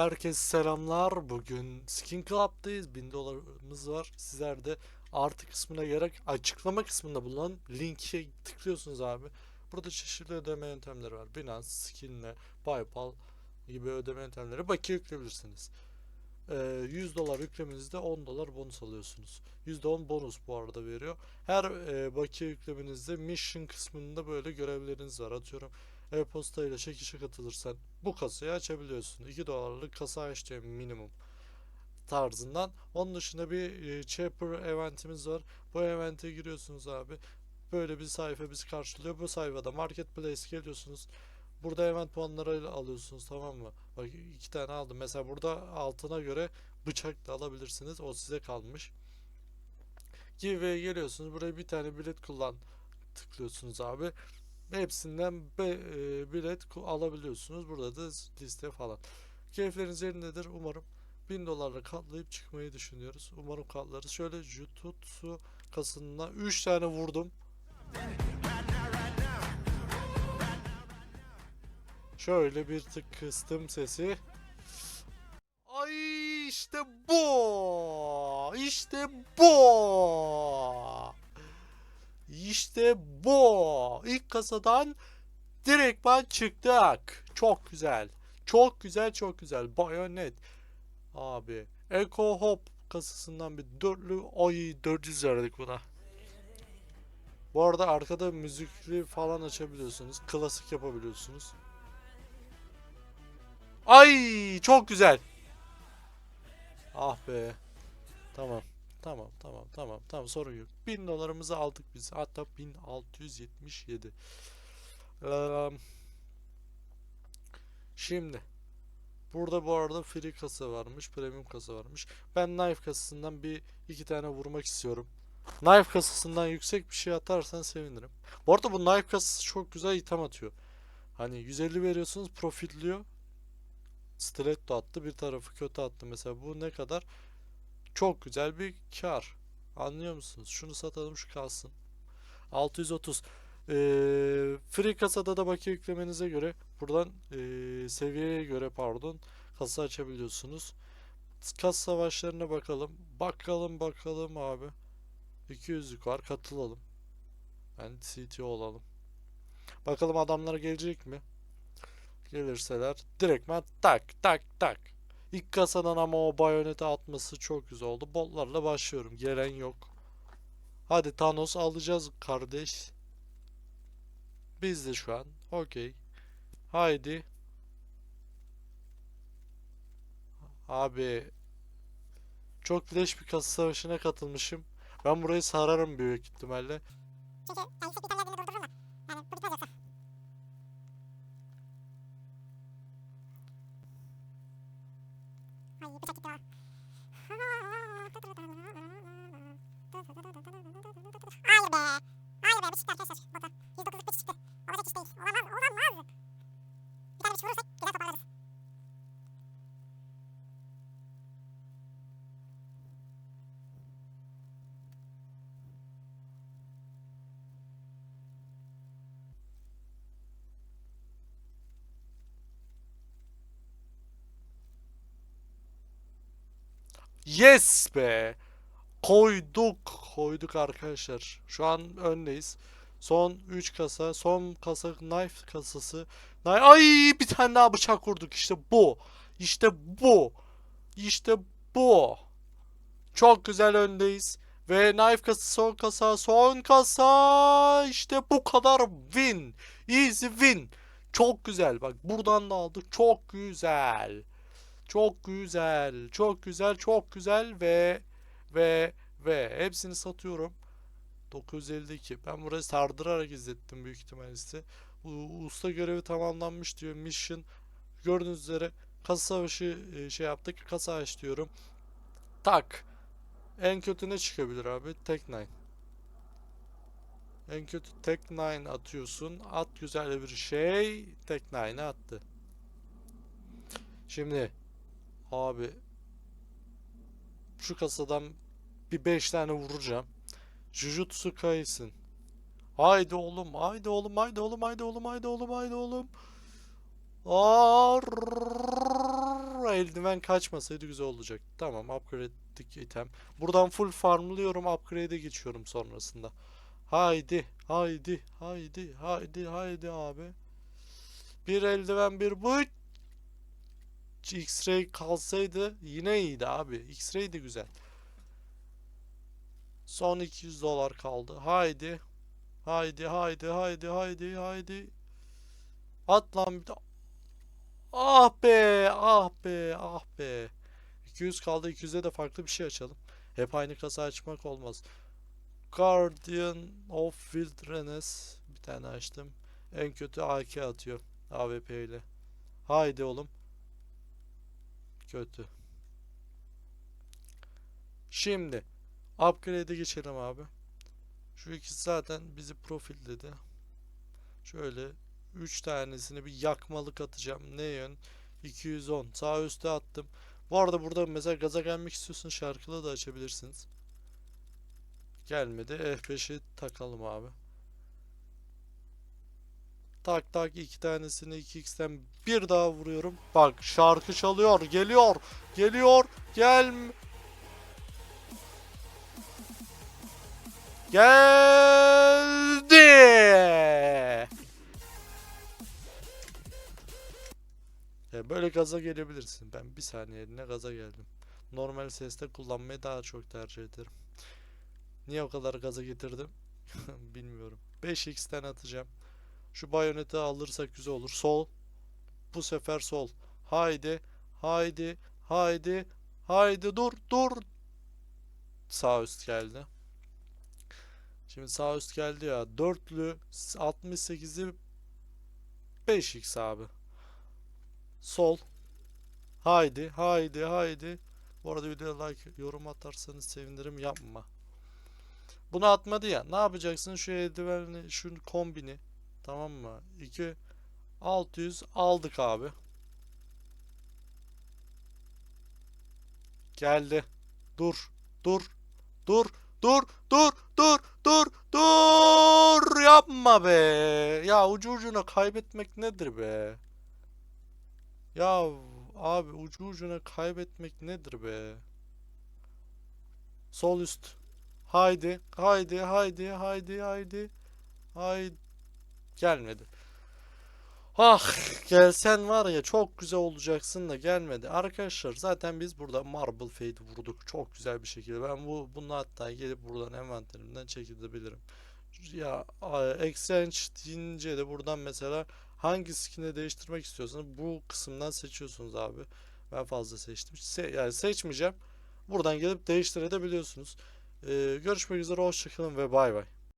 Herkese selamlar. Bugün Skin Club'dayız. 1000 dolarımız var. Sizler de artı kısmına gerek açıklama kısmında bulunan linke tıklıyorsunuz abi. Burada çeşitli ödeme yöntemleri var. Binance, Skin'le, PayPal gibi ödeme yöntemleri bakiye yükleyebilirsiniz. Ee, 100 dolar yüklemenizde 10 dolar bonus alıyorsunuz. %10 bonus bu arada veriyor. Her e, bakiye yüklemenizde mission kısmında böyle görevleriniz var. Atıyorum e-posta ile çekişe katılırsan bu kasayı açabiliyorsun. 2 dolarlık kasa aç diyor minimum tarzından. Onun dışında bir e, Chapter eventimiz var. Bu evente giriyorsunuz abi. Böyle bir sayfa bizi karşılıyor. Bu sayfada marketplace geliyorsunuz. Burada event puanları alıyorsunuz tamam mı? Bak iki tane aldım. Mesela burada altına göre bıçak da alabilirsiniz. O size kalmış. Giveaway'e geliyorsunuz. Buraya bir tane bilet kullan tıklıyorsunuz abi. Hepsinden be, e, bilet alabiliyorsunuz. Burada da liste falan. Keyifleriniz yerindedir. Umarım 1000 dolarla katlayıp çıkmayı düşünüyoruz. Umarım katlarız. Şöyle Jututsu kasında 3 tane vurdum. Şöyle bir tık kıstım sesi. Ay işte bu. İşte bu. İşte bu. İlk kasadan direktman çıktık. Çok güzel. Çok güzel çok güzel. Bayonet. Abi. Echo Hop kasasından bir dörtlü ay 400 verdik buna. Bu arada arkada müzikli falan açabiliyorsunuz. Klasik yapabiliyorsunuz. Ay çok güzel. Ah be. Tamam. Tamam tamam tamam tamam sorun yok. 1000 dolarımızı aldık biz. Hatta 1677. Eee, Şimdi burada bu arada free kasa varmış, premium kasa varmış. Ben knife kasasından bir iki tane vurmak istiyorum. Knife kasasından yüksek bir şey atarsan sevinirim. Bu arada bu knife kasası çok güzel item atıyor. Hani 150 veriyorsunuz profitliyor. Stiletto attı bir tarafı kötü attı mesela bu ne kadar çok güzel bir kar. Anlıyor musunuz? Şunu satalım şu kalsın. 630. Ee, free kasada da bakiye yüklemenize göre buradan ee, seviyeye göre pardon kasa açabiliyorsunuz. Kas savaşlarına bakalım. Bakalım bakalım abi. 200'lük var katılalım. Ben CTO olalım. Bakalım adamlar gelecek mi? Gelirseler direktmen tak tak tak. İlk kasadan ama o bayoneti atması çok güzel oldu. Botlarla başlıyorum. Gelen yok. Hadi Thanos alacağız kardeş. Biz de şu an. Okey. Haydi. Abi. Çok leş bir kasa savaşına katılmışım. Ben burayı sararım büyük ihtimalle. Çünkü yani yüksek bir itemlerden durdururum da. Yani bu bitmez yoksa. Ay bıçak gitti ha. Hayır be. Hayır be bu çıktı arkadaşlar. Bota. Yes be. Koyduk. Koyduk arkadaşlar. Şu an öndeyiz. Son 3 kasa. Son kasa knife kasası. Ay bir tane daha bıçak vurduk. İşte bu. İşte bu. İşte bu. Çok güzel öndeyiz. Ve knife kasası son kasa. Son kasa. İşte bu kadar win. Easy win. Çok güzel. Bak buradan da aldık. Çok güzel. Çok güzel. Çok güzel. Çok güzel ve ve ve hepsini satıyorum. 952. Ben burayı sardırarak izlettim büyük ihtimalle size. Usta görevi tamamlanmış diyor. Mission. Gördüğünüz üzere kasa savaşı e, şey yaptık. Kasa aç diyorum. Tak. En kötü ne çıkabilir abi? Tek 9. En kötü tek 9 atıyorsun. At güzel bir şey. Tek 9'ı attı. Şimdi Abi şu kasadan bir 5 tane vuracağım. Jujutsu Kaisen. Haydi oğlum, haydi oğlum, haydi oğlum, haydi oğlum, haydi oğlum, haydi oğlum. Ar ama eldiven kaçmasaydı güzel olacak. Tamam upgrade ettik item. Buradan full farmlıyorum upgrade'e geçiyorum sonrasında. Haydi haydi haydi haydi haydi abi. Bir eldiven bir bu. X-ray kalsaydı yine iyiydi abi. X-ray de güzel. Son 200 dolar kaldı. Haydi. Haydi haydi haydi haydi haydi. At lan bir de. Ah be ah be ah be. 200 kaldı 200'e de farklı bir şey açalım. Hep aynı kasa açmak olmaz. Guardian of Wilderness bir tane açtım. En kötü AK atıyor AWP ile. Haydi oğlum. Kötü. Şimdi upgrade'e geçelim abi. Şu ikisi zaten bizi profil dedi. Şöyle 3 tanesini bir yakmalık atacağım. Ne yön? 210. Sağ üstte attım. Bu arada burada mesela gaza gelmek istiyorsun şarkılı da açabilirsiniz. Gelmedi. F5'i takalım abi. Tak tak iki tanesini 2x'ten bir daha vuruyorum. Bak şarkı çalıyor. Geliyor. Geliyor. Gel. Geldi. Ya böyle gaza gelebilirsin. Ben bir saniyeliğine gaza geldim. Normal seste kullanmayı daha çok tercih ederim. Niye o kadar gaza getirdim? Bilmiyorum. 5x'ten atacağım. Şu bayoneti alırsak güzel olur. Sol. Bu sefer sol. Haydi. Haydi. Haydi. Haydi dur dur. Sağ üst geldi. Şimdi sağ üst geldi ya. Dörtlü 68'i 5x abi. Sol. Haydi, haydi, haydi. Bu arada videoya like, yorum atarsanız sevinirim. Yapma. Bunu atmadı ya. Ne yapacaksın? Şu eldivenli, şu kombini. Tamam mı? 2 600 aldık abi. Geldi. Dur. Dur. Dur. Dur. Dur. Dur. Dur. Dur. Yapma be. Ya ucu ucuna kaybetmek nedir be? Ya abi ucu ucuna kaybetmek nedir be? Sol üst. Haydi, haydi, haydi, haydi, haydi. Haydi. Gelmedi. Ah, gelsen var ya çok güzel olacaksın da gelmedi. Arkadaşlar zaten biz burada Marble Fade vurduk çok güzel bir şekilde. Ben bu bunu hatta gelip buradan envanterimden çekebilirim. Ya Exchange deyince de buradan mesela hangi skin'i değiştirmek istiyorsanız bu kısımdan seçiyorsunuz abi. Ben fazla seçtim. Se- yani seçmeyeceğim. Buradan gelip değiştirebiliyorsunuz. Ee, görüşmek üzere hoşçakalın ve bay bay.